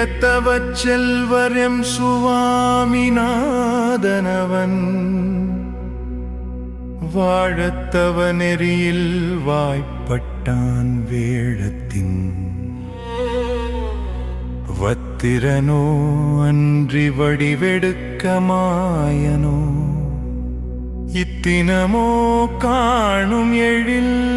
பிரணவச் செல்வரம் சுவாமிநாதனவன். வாழத்தவ நெறியில் வாய்ப்பட்டான் வேழத்தின். வத்திரனோ அன்றி வடிவெடுக்க மாயனோ. இத்தினமோ காணும் எழில்.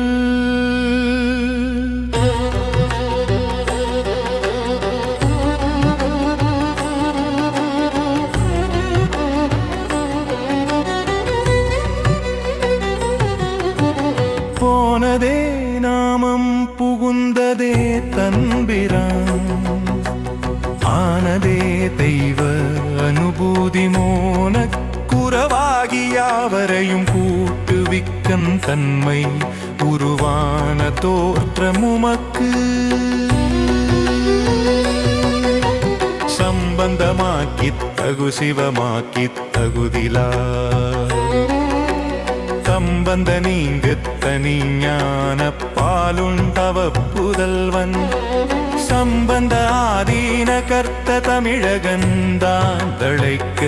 போனதே நாமம் புகுந்ததே தன்பிரான். ஆனதே தெய்வ அனுபூதி மோனக் குறவாகி யாவரையும் கூட்டுவிக்கன் தன்மை உருவான தோற்றமுமக்கு. சம்பந்தமாக்கித் தகு சிவமாக்கித் தகுதிலா சம்பந்த நீங்கு தனி ஞான பாலுண்டவ புதல்வன். சம்பந்த ஆதீன கர்த்த தமிழகந்தான் தழைக்க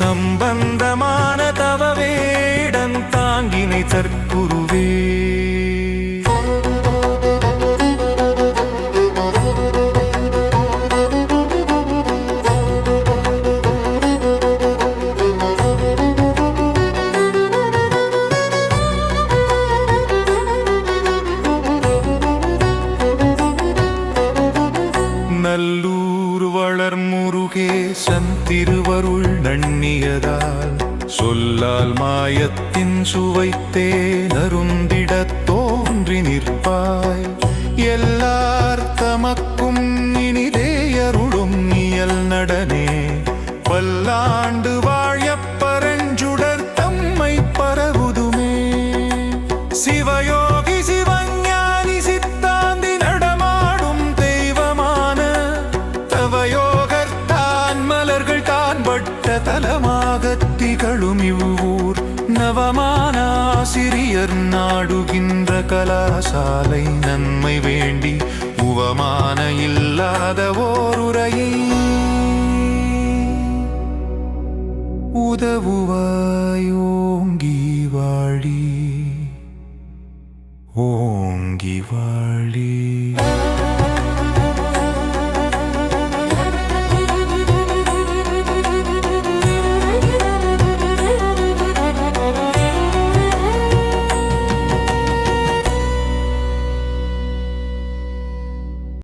சம்பந்தமான தவ வேடம் தாங்கினை தற்குருவே முருகேசன் திருவருள் நண்ணியதால் சொல்லால் மாயத்தின் சுவைத்தே நருந்திடத் தோன்றி நிற்பாய். எல்லார் தமக்கும் இனிதேயருளும் இயல் நடனே. பல்லாண்டு வாழப் மலர்கள் தான் தலமாக திகழும் இவ்வூர். நவமான ஆசிரியர் நாடுகின்ற கலாசாலை நன்மை வேண்டி உவமான இல்லாத ஓருரையை உதவுவாயோங்கி வாழி. ஓங்கி வாழி.